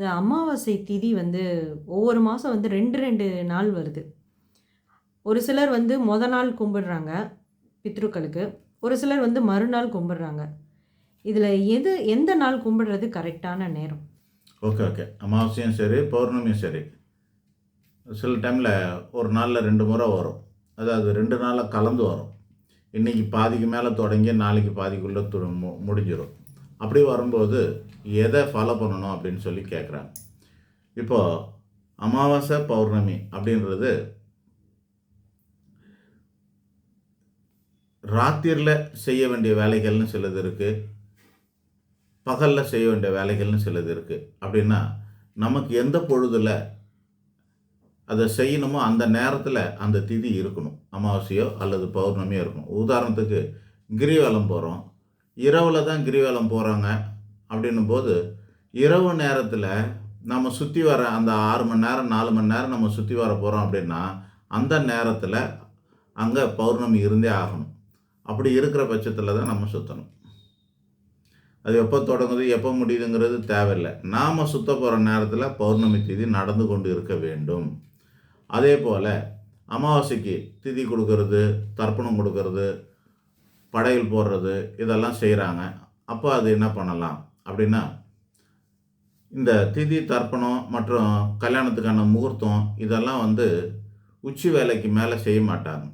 இந்த அமாவாசை திதி வந்து ஒவ்வொரு மாதம் வந்து ரெண்டு ரெண்டு நாள் வருது. ஒரு சிலர் வந்து மொத நாள் கும்பிடுறாங்க பித்ருக்களுக்கு ஒரு சிலர் வந்து மறுநாள் கும்பிடுறாங்க. இதில் எது எந்த நாள் கும்பிடுறது கரெக்டான நேரம்? Okay okay. அமாவாசையும் சரி பௌர்ணமியும் சரி. சில டைமில் ஒரு நாளில் ரெண்டு முறை வரும். அதாவது ரெண்டு நாளில் கலந்து வரும். இன்றைக்கி பாதிக்கு மேலே தொடங்கி நாளைக்கு பாதிக்குள்ளே து முடிஞ்சிடும் அப்படி வரும்போது எதை ஃபாலோ பண்ணணும் அப்படின்னு சொல்லி கேட்குறாங்க இப்போது அமாவாசை பௌர்ணமி அப்படின்றது ராத்திரியில் செய்ய வேண்டிய வேலைகள்னு சிலது இருக்குது பகலில் செய்ய வேண்டிய வேலைகள்னு சிலது இருக்குது அப்படின்னா நமக்கு எந்த பொழுதில் அதை செய்யணுமோ அந்த நேரத்தில் அந்த திதி இருக்கணும். அமாவாசையோ அல்லது பௌர்ணமியோ இருக்கணும். உதாரணத்துக்கு கிரிவலம் போகிறோம் இரவில் தான் கிரிவலம் போகிறாங்க அப்படின்னும் போது இரவு நேரத்தில் நம்ம சுற்றி வர அந்த ஆறு மணி நேரம் நாலு மணி நேரம் நம்ம சுற்றி வர போகிறோம் அப்படின்னா அந்த நேரத்தில் அங்கே பௌர்ணமி இருந்தே ஆகணும். அப்படி இருக்கிற பட்சத்தில் தான் நம்ம சுற்றணும் அது எப்போ தொடங்குது எப்போ முடியுதுங்கிறது தேவையில்லை. நாம் சுத்த போகிற நேரத்தில் பௌர்ணமி திதி நடந்து கொண்டு இருக்க வேண்டும். அதே போல் அமாவாசைக்கு திதி கொடுக்கறது தர்ப்பணம் கொடுக்கறது படையல் போடுறது இதெல்லாம் செய்கிறாங்க அப்போ அது என்ன பண்ணலாம்? அப்படின்னா இந்த திதி தர்ப்பணம் மற்றும் கல்யாணத்துக்கான முகூர்த்தம் இதெல்லாம் வந்து உச்சி வேலைக்கு மேலே செய்ய மாட்டாங்க.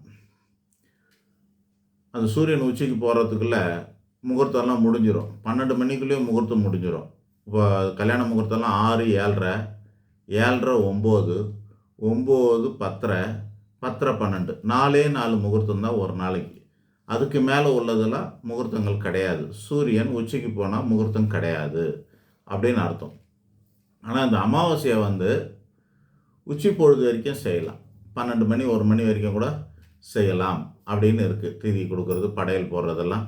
அந்த சூரியன் உச்சிக்கு போகிறதுக்குள்ள முகூர்த்தம்லாம் முடிஞ்சிடும் பன்னெண்டு மணிக்குள்ளேயும் முகூர்த்தம் முடிஞ்சிடும் இப்போ கல்யாண முகூர்த்தம்லாம் ஆறு ஏழரை ஏழரை ஒம்பது ஒம்பது பத்தரை பத்தரை பன்னெண்டு. நாலே நாலு முகூர்த்தம் தான் ஒரு நாளைக்கு. அதுக்கு மேலே உள்ளதெல்லாம் முகூர்த்தங்கள் கிடையாது. சூரியன் உச்சிக்கு போனால் முகூர்த்தம் கிடையாது அப்படின்னு அர்த்தம். ஆனால் இந்த அமாவாசையை வந்து உச்சி பொழுது வரைக்கும் செய்யலாம். பன்னெண்டு மணி ஒரு மணி வரைக்கும் கூட செய்யலாம் அப்படின்னு இருக்குது திதி கொடுக்கறது படையல் போடுறதெல்லாம்.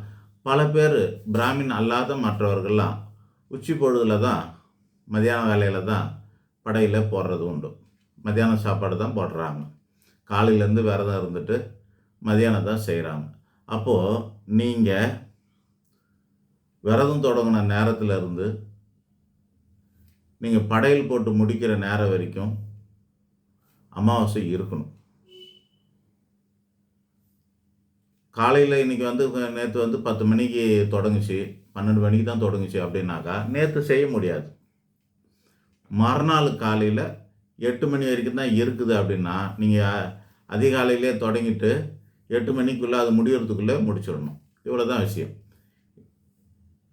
பல பேர் பிராமின் அல்லாத மற்றவர்கள்லாம் உச்சி பொழுதில் தான் மதியான வேலையில் தான் படையில் போடுறது உண்டு. மதியானம் சாப்பாடு தான் போடுறாங்க. காலையிலேருந்து விரதம் இருந்துட்டு மதியானம் தான் செய்கிறாங்க அப்போது நீங்கள் விரதம் தொடங்கின நேரத்தில் இருந்து நீங்கள் படையல் போட்டு முடிக்கிற நேரம் வரைக்கும் அமாவாசை இருக்கணும். காலையில் இன்றைக்கி வந்து நேற்று வந்து பத்து மணிக்கு தொடங்குச்சு பன்னெண்டு மணிக்கு தான் தொடங்குச்சு அப்படின்னாக்கா நேற்று செய்ய முடியாது. மறுநாள் காலையில் எட்டு மணி வரைக்கும் தான் இருக்குது அப்படின்னா நீங்கள் அதிகாலையிலே தொடங்கிட்டு எட்டு மணிக்குள்ளே அது முடியறதுக்குள்ளே முடிச்சிடணும். இவ்வளோ தான் விஷயம்.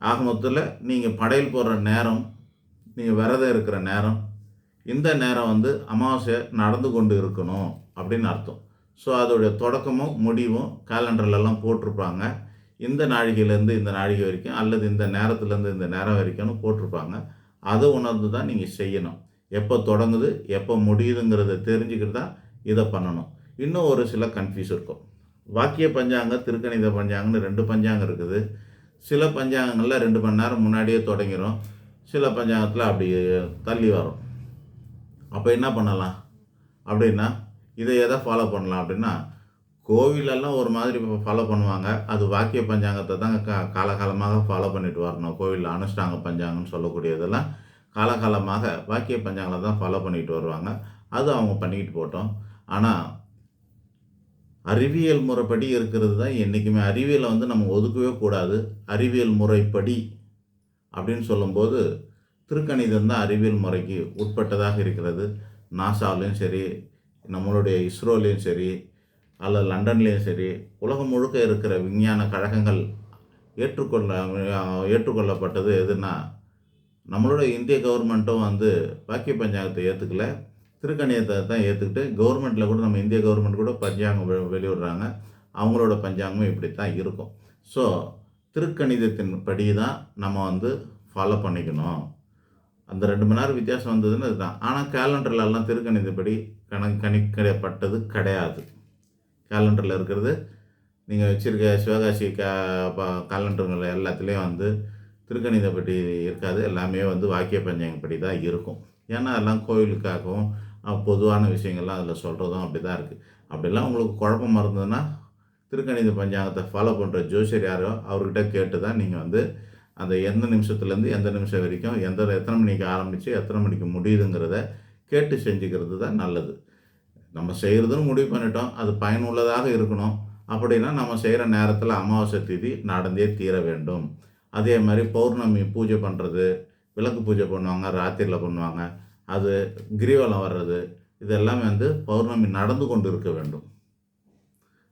ஆக மொத்தத்தில் நீங்கள் படையல் போடுற நேரம் நீங்கள் விரதம் இருக்கிற நேரம் இந்த நேரம் வந்து அமாவாசை நடந்து கொண்டு இருக்கணும் அப்படின்னு அர்த்தம். ஸோ அதோடைய தொடக்கமும் முடிவும் கேலண்டர்லலாம் போட்டிருப்பாங்க. இந்த நாழிகையிலேருந்து இந்த நாழிகை வரைக்கும் அல்லது இந்த நேரத்துலேருந்து இந்த நேரம் வரைக்கும்னு போட்டிருப்பாங்க. அதை உணர்ந்து தான் நீங்கள் செய்யணும். எப்போ தொடங்குது எப்போ முடியுதுங்கிறத தெரிஞ்சுக்கிட்டு தான் இதை பண்ணணும். இன்னும் ஒரு சில கன்ஃபியூஸ் இருக்கும். வாக்கிய பஞ்சாங்கம் திருக்கணித பஞ்சாங்கம்னு ரெண்டு பஞ்சாங்கம் இருக்குது. சில பஞ்சாங்கங்களில் ரெண்டு மணி நேரம் முன்னாடியே தொடங்கிடும் சில பஞ்சாங்கத்தில் அப்படி தள்ளி வரும். அப்போ என்ன பண்ணலாம்? அப்படின்னா இதை எதை ஃபாலோ பண்ணலாம். அப்படின்னா கோவிலெல்லாம் ஒரு மாதிரி ஃபாலோ பண்ணுவாங்க. அது வாக்கிய பஞ்சாங்கத்தை தான் கா காலகாலமாக ஃபாலோ பண்ணிட்டு வரணும். கோவிலில் அனுஷ்டாங்க பஞ்சாங்கம்னு சொல்லக்கூடியதெல்லாம் காலகாலமாக வாக்கிய பஞ்சாங்களை தான் ஃபாலோ பண்ணிட்டு வருவாங்க. அது அவங்க பண்ணிக்கிட்டு போட்டோம் ஆனால் அறிவியல் முறைப்படி இருக்கிறது தான் என்றைக்குமே அறிவியலை வந்து நம்ம ஒதுக்கவே கூடாது. அறிவியல் முறைப்படி அப்படின்னு சொல்லும்போது திருக்கணிதம் தான் அறிவியல் முறைக்கு உட்பட்டதாக இருக்கிறது. நாசாலையும் சரி நம்மளுடைய இஸ்ரோலையும் சரி அல்லது லண்டன்லேயும் சரி உலகம் முழுக்க இருக்கிற விஞ்ஞான கழகங்கள் ஏற்றுக்கொள்ள ஏற்றுக்கொள்ளப்பட்டது எதுனா நம்மளோட இந்திய கவர்மெண்ட்டும் வந்து பாக்கிய பஞ்சாயத்தை ஏற்றுக்கல திருக்கணியத்தை தான் ஏற்றுக்கிட்டு கவர்மெண்ட்டில் கூட நம்ம இந்திய கவர்மெண்ட் கூட பஞ்சாங்கம் வெளியிடுறாங்க. அவங்களோட பஞ்சாங்கமும் இப்படி தான் இருக்கும். ஸோ திருக்கணிதத்தின் படி தான் நம்ம வந்து ஃபாலோ பண்ணிக்கணும். அந்த ரெண்டு மணி நேரம் வித்தியாசம் வந்ததுன்னு அதுதான் ஆனால் கேலண்டர்லலாம் திருக்கணிதப்படி கணக்கு கணிக்கப்பட்டது கிடையாது. கேலண்டரில் இருக்கிறது நீங்கள் வச்சுருக்க சிவகாசி கே கேலண்டருங்கள் எல்லாத்துலேயும் வந்து திருக்கணிதப்படி இருக்காது. எல்லாமே வந்து வாக்கிய பஞ்சாங்கப்படி தான் இருக்கும். ஏன்னா எல்லாம் கோவிலுக்காகவும் பொதுவான விஷயங்கள்லாம் அதில் சொல்கிறதும் அப்படி தான் இருக்குது அப்படிலாம் உங்களுக்கு குழப்பமாக இருந்ததுன்னா திருக்கணித பஞ்சாங்கத்தை ஃபாலோ பண்ணுற ஜோசியர் யாரோ அவர்கிட்ட கேட்டு தான் நீங்கள் வந்து அந்த எந்த நிமிஷத்துலேருந்து எந்த நிமிஷம் வரைக்கும் எந்த எத்தனை மணிக்கு ஆரம்பித்து எத்தனை மணிக்கு முடியுதுங்கிறத கேட்டு செஞ்சுக்கிறது தான் நல்லது. நம்ம செய்கிறதுன்னு முடிவு பண்ணிட்டோம் அது பயனுள்ளதாக இருக்கணும். அப்படின்னா நம்ம செய்கிற நேரத்தில் அமாவாசை திதி நடந்தே தீர வேண்டும். அதே மாதிரி பௌர்ணமி பூஜை பண்ணுறது விளக்கு பூஜை பண்ணுவாங்க ராத்திரியில் பண்ணுவாங்க. அது கிரிவலம் வர்றது இதெல்லாம் வந்து பௌர்ணமி நடந்து கொண்டு இருக்க வேண்டும்.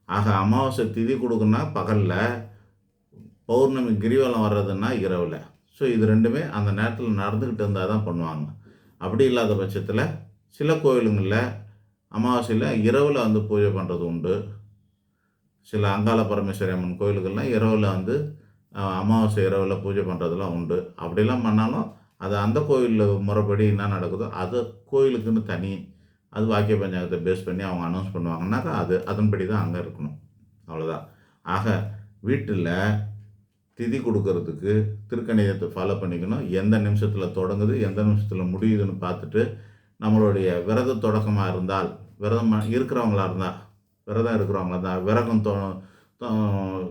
ஆக அமாவாசை திதி கொடுக்குன்னா பகலில் பௌர்ணமி கிரிவலம் வர்றதுன்னா இரவில். ஸோ இது ரெண்டுமே அந்த நேரத்தில் நடந்துக்கிட்டு இருந்தால் தான் பண்ணுவாங்க. அப்படி இல்லாத பட்சத்தில் சில கோயிலுங்களில் அமாவாசையில் இரவில் வந்து பூஜை பண்ணுறது உண்டு. சில அங்காள பரமேஸ்வரி அம்மன் கோயிலுக்கள்லாம் இரவில் வந்து அமாவாசை இரவில் பூஜை பண்ணுறதுலாம் உண்டு. அப்படிலாம் பண்ணாலும் அது அந்த கோயிலில் முறைப்படி என்ன நடக்குதோ அது கோயிலுக்குன்னு தனி அது வாக்கிய பஞ்சாங்கத்தை பேஸ் பண்ணி அவங்க அனௌன்ஸ் பண்ணுவாங்கன்னாக்கா அது அதன்படி தான் அங்கே இருக்கணும். அவ்வளோதான் ஆக வீட்டில் திதி கொடுக்கறதுக்கு திருக்கணிதத்தை ஃபாலோ பண்ணிக்கணும். எந்த நிமிஷத்தில் தொடங்குது எந்த நிமிஷத்தில் முடியுதுன்னு பார்த்துட்டு நம்மளுடைய விரத தொடக்கமாக இருந்தால் விரதம் இருக்கிறவங்களா இருந்தால் விரதம் இருக்கிறவங்களா இருந்தால் விரதம் தொ தொ-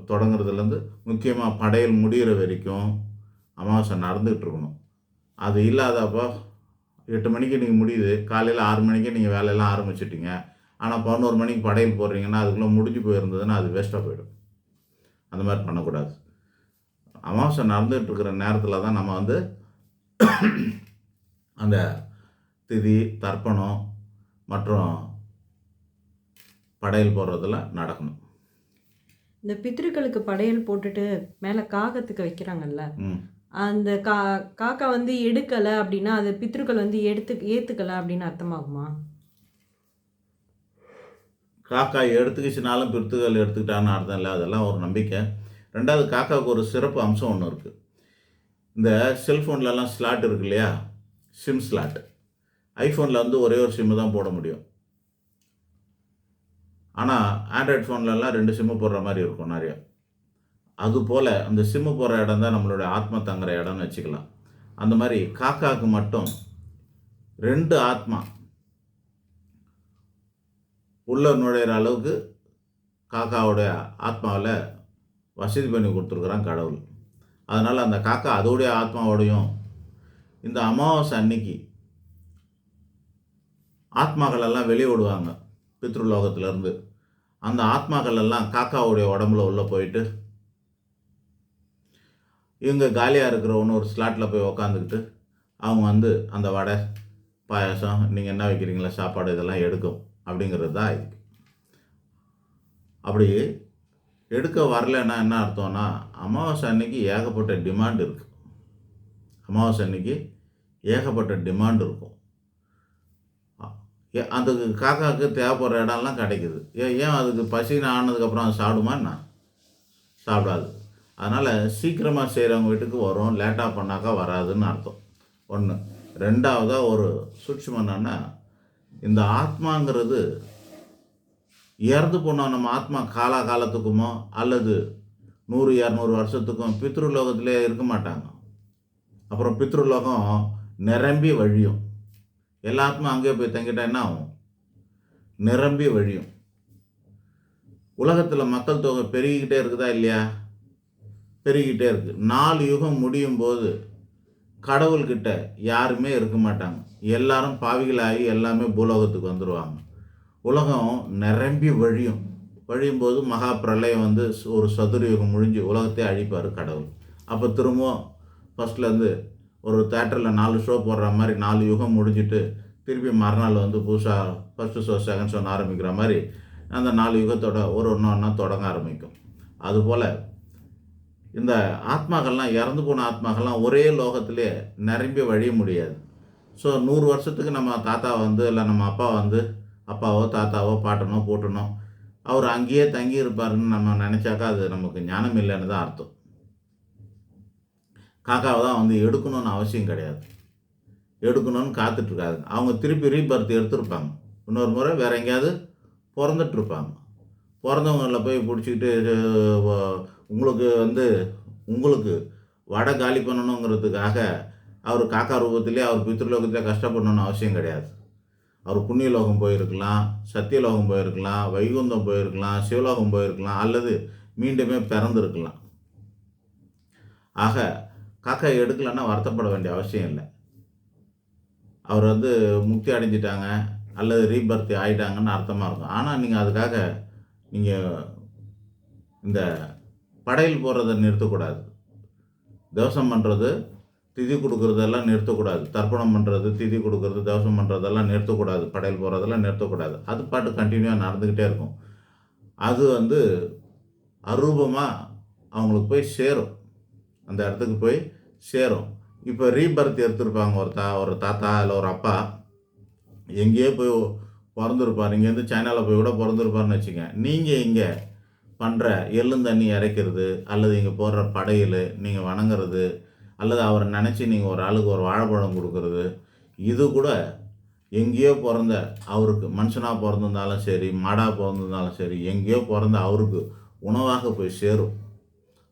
தொடங்குறதுலேருந்து முக்கியமாக படையல் முடிகிற வரைக்கும் அமாவாசை நடந்துகிட்டு இருக்கணும். அது இல்லாதப்போ எட்டு மணிக்கு நீங்கள் முடியுது காலையில் ஆறு மணிக்கு நீங்கள் வேலையெல்லாம் ஆரம்பிச்சிட்டீங்க. ஆனால் பதினோரு மணிக்கு படையல் போடுறீங்கன்னா அதுக்குள்ளே முடிஞ்சு போயிருந்ததுன்னா அது வேஸ்ட்டாக போயிடும். அந்த மாதிரி பண்ணக்கூடாது. அமாவாசை நடந்துகிட்டு இருக்கிற நேரத்தில் தான் நம்ம வந்து அந்த திதி தர்ப்பணம் மற்றும் படையல் போடுறதெல்லாம் நடக்கணும். இந்த பித்ருக்களுக்கு படையல் போட்டுட்டு மேலே காகத்துக்கு வைக்கிறாங்கல்ல ம். அந்த கா காக்கா வந்து எடுக்கலை அப்படின்னா அது பித்ருக்கள் வந்து எடுத்து ஏற்றுக்கலை அப்படின்னு அர்த்தமாகுமா? காக்கா எடுத்துக்கிச்சுனாலும் பித்துக்கள் எடுத்துக்கிட்டான்னு அர்த்தம் இல்லை. அதெல்லாம் ஒரு நம்பிக்கை. ரெண்டாவது காக்காவுக்கு ஒரு சிறப்பு அம்சம் ஒன்று இருக்குது இந்த செல்ஃபோன்லலாம் ஸ்லாட் இருக்கு இல்லையா? SIM slot. ஐஃபோனில் வந்து ஒரே ஒரு சிம்மு தான் போட முடியும். ஆனால் ஆண்ட்ராய்ட் ஃபோன்லலாம் ரெண்டு சிம்மு போடுற மாதிரி இருக்கும் நிறையா. அதுபோல் அந்த சிம்மு போடுற இடம் தான் நம்மளுடைய ஆத்மா தங்குற இடம்னு வச்சுக்கலாம். அந்த மாதிரி காக்காவுக்கு மட்டும் ரெண்டு ஆத்மா உள்ள நுழையிற அளவுக்கு காக்காவோடைய ஆத்மாவில் வசதி பண்ணி கொடுத்துருக்குறான் கடவுள். அதனால் அந்த காக்கா அதோடைய ஆத்மாவோடையும் இந்த அமாவாசை அன்னைக்கு ஆத்மாக்களெல்லாம் வெளியே விடுவாங்க. பித்ருலோகத்திலேருந்து. அந்த ஆத்மாக்கள் எல்லாம் காக்காவுடைய உடம்புல உள்ளே போயிட்டு இவங்க காலியாக இருக்கிற ஒன்று ஒரு ஸ்லாட்டில் போய் உக்காந்துக்கிட்டு அவங்க வந்து அந்த வடை பாயாசம் நீங்கள் என்ன வைக்கிறீங்களா சாப்பாடு இதெல்லாம் எடுக்கும் அப்படிங்கிறது தான் இது. அப்படி எடுக்க வரலைன்னா என்ன அர்த்தம்னா அமாவாசை அன்னைக்கு ஏகப்பட்ட டிமாண்ட் இருக்குது அமாவாசை அன்னைக்கு ஏகப்பட்ட டிமாண்ட் இருக்கும். ஏ- அந்த காக்காவுக்கு தேவைப்படுற இடம்லாம் கிடைக்குது. ஏன் ஏன் அதுக்கு பசின்னு ஆனதுக்கப்புறம் அது சாப்பிடுமா என்ன? சாப்பிடாது. அதனால் சீக்கிரமாக செய்கிறவங்க வீட்டுக்கு வரும் லேட்டாக பண்ணாக்கா வராதுன்னு அர்த்தம். ஒன்று ரெண்டாவதாக ஒரு சூட்சம் என்னன்னா இந்த ஆத்மாங்கிறது இறந்து போன நம்ம ஆத்மா காலா காலத்துக்குமோ அல்லது நூறு இரநூறு வருஷத்துக்கும் பித்ருலோகத்திலே இருக்க மாட்டாங்க. அப்புறம் பித்ருலோகம் நிரம்பி வழியும். எல்லாத்துக்கும் அங்கேயே போய் தங்கிட்டா என்ன ஆகும்? நிரம்பி வழியும். உலகத்தில் மக்கள் தொகை பெருகிக்கிட்டே இருக்குதா இல்லையா? பெருகிட்டே இருக்குது நாலு யுகம் முடியும் போது கடவுள்கிட்ட யாருமே இருக்க மாட்டாங்க. எல்லாரும் பாவிகளாகி எல்லாமே பூலோகத்துக்கு வந்துடுவாங்க உலகம் நிரம்பி வழியும். வழியும் போது மகா பிரளயம் வந்து ஒரு சதுரயுகம் முடிஞ்சு உலகத்தை அழிப்பார் கடவுள். அப்போ திரும்பவும் ஃபஸ்ட்லேருந்து ஒரு தேட்டரில் நாலு ஷோ போடுற மாதிரி நாலு யுகம் முடிஞ்சிட்டு திருப்பி மறுநாள் வந்து புதுசாக ஃபஸ்ட்டு ஷோ செகண்ட் ஷோன்னு ஆரம்பிக்கிற மாதிரி அந்த நாலு யுகத்தோட ஒரு ஒன்று ஒன்றா தொடங்க ஆரம்பிக்கும். அதுபோல் இந்த ஆத்மாக்கள்லாம் இறந்து போன ஆத்மாக்கள்லாம் ஒரே லோகத்திலே நிரம்பி வழிய முடியாது. ஸோ நூறு வருஷத்துக்கு நம்ம தாத்தா வந்து இல்லை நம்ம அப்பா வந்து அப்பாவோ தாத்தாவோ பாட்டனோ போட்டனோ அவர் அங்கேயே தங்கி இருப்பாருன்னு நம்ம நினச்சாக்கா அது நமக்கு ஞானம் இல்லைன்னு தான் அர்த்தம். காக்காவை தான் வந்து எடுக்கணும்னு அவசியம் கிடையாது. எடுக்கணும்னு காத்துட்ருக்காது அவங்க திருப்பி ரீபர்த் எடுத்திருப்பாங்க. இன்னொரு முறை வேற எங்கேயாவது பிறந்துட்டு இருப்பாங்க பிறந்தவங்கள போய் பிடிச்சிக்கிட்டு உங்களுக்கு வந்து உங்களுக்கு வடை காலி பண்ணணுங்கிறதுக்காக அவர் காக்கா ரூபத்திலே அவர் பித்ருலோகத்திலே கஷ்டப்படணும்னு அவசியம் கிடையாது. அவர் புண்ணியலோகம் போயிருக்கலாம் சத்தியலோகம் போயிருக்கலாம் வைகுந்தம் போயிருக்கலாம் சிவலோகம் போயிருக்கலாம் அல்லது மீண்டுமே பிறந்திருக்கலாம். ஆக காக்கா எடுக்கலைன்னா வருத்தப்பட வேண்டிய அவசியம் இல்லை. அவர் வந்து முக்தி அடைஞ்சிட்டாங்க அல்லது ரீபர்த் ஆகிட்டாங்கன்னு அர்த்தமாக இருக்கும். ஆனால் நீங்கள் அதுக்காக நீங்கள் இந்த படையல் போடுறதை நிறுத்தக்கூடாது. தவசம் பண்ணுறது திதி கொடுக்குறதெல்லாம் நிறுத்தக்கூடாது. தர்ப்பணம் பண்ணுறது திதி கொடுக்குறது தவசம் பண்ணுறதெல்லாம் நிறுத்தக்கூடாது. படையல் போடுறதெல்லாம் நிறுத்தக்கூடாது. அது பாட்டு கண்டினியூவாக நடந்துக்கிட்டே இருக்கும். அது வந்து அரூபமாக அவங்களுக்கு போய் சேரும். அந்த இடத்துக்கு போய் சேரும். இப்போ ரீபர்த் எடுத்திருப்பாங்க ஒரு தா ஒரு தாத்தா இல்லை ஒரு அப்பா. எங்கேயோ போய் பிறந்திருப்பார். இங்கேருந்து சைனாவில் போய் கூட பிறந்திருப்பாருன்னு வச்சுங்க நீங்கள் இங்கே பண்ணுற எள்ளுந்தண்ணி இறைக்கிறது அல்லது இங்கே போடுற படையல் நீங்கள் வணங்குறது அல்லது அவரை நினச்சி நீங்கள் ஒரு ஆளுக்கு ஒரு வாழைப்பழம் கொடுக்கறது இது கூட எங்கேயோ பிறந்த அவருக்கு மனுஷனாக பிறந்திருந்தாலும் சரி மாடாக பிறந்திருந்தாலும் சரி எங்கேயோ பிறந்த அவருக்கு உணவாக போய் சேரும்.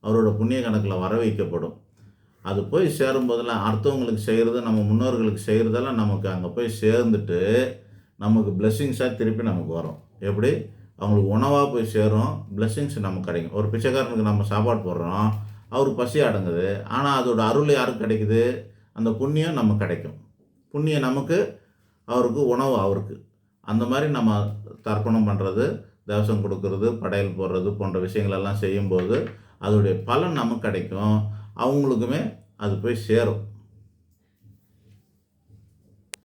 அவரோட புண்ணிய கணக்கில் வர வைக்கப்படும். அது போய் சேரும்போதெல்லாம் அடுத்தவங்களுக்கு செய்கிறது நம்ம முன்னோர்களுக்கு செய்கிறதெல்லாம் நமக்கு அங்கே போய் சேர்ந்துட்டு நமக்கு பிளெஸ்ஸிங்ஸாக திருப்பி நமக்கு வரும். எப்படி? அவங்களுக்கு உணவாக போய் சேரும் பிளெஸ்ஸிங்ஸ் நமக்கு கிடைக்கும். ஒரு பிச்சைக்காரனுக்கு நம்ம சாப்பாடு போடுறோம் அவருக்கு பசி அடங்குது ஆனால் அதோட அருள் யாருக்கு கிடைக்குது? அந்த புண்ணியம் நமக்கு கிடைக்கும். புண்ணியம் நமக்கு அவருக்கு உணவு அவருக்கு. அந்த மாதிரி நம்ம தர்ப்பணம் பண்ணுறது தேவசம் கொடுக்கறது படையல் போடுறது போன்ற விஷயங்களெல்லாம் செய்யும்போது அதோடைய பலன் நமக்கு கிடைக்கும். அவங்களுக்குமே அது போய் சேரும்.